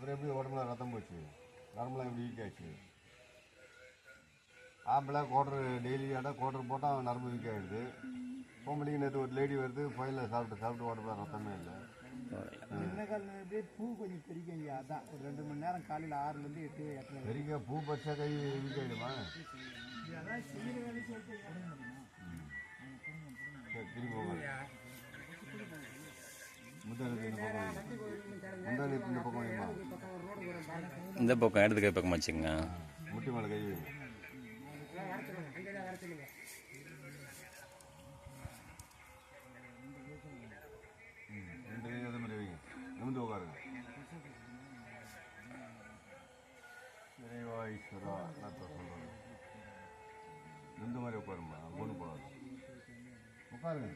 அப்புறம் எப்படி உடம்புல ரத்தம் போச்சு? நரம்புலாம் எப்படி வீக் ஆச்சு ஆம்பளை குவார்டர் டெய்லி ஆட குவார்டர் போட்டால் நரம்பு வீக் ஆகிடுது பொம்பளைக்கு நேற்று ஒரு லேடி வருது ஃபைலில் சாப்பிட்டு சாப்பிட்டு உடம்புல ரத்தமே இல்லை. அப்படியே பூ கொஞ்சம் பெருக்கும் ஐயா அதான். ஒரு ரெண்டு மணி நேரம் காலையில் ஆறுலேருந்து எட்டு எட்டரை பெரிய பூ பச்சை கை வீக் ஆகிடுமா இந்த பக்கம் இடது கை பக்கம் வச்சுங்க முட்டி மேலே கை ரெண்டு கை அதே மாதிரி வைங்க. நிமிந்து உட்காருங்க. இறைவா நான் சொல்கிறேன் மாதிரி உட்காருமா ஒன்று உட்காருங்க.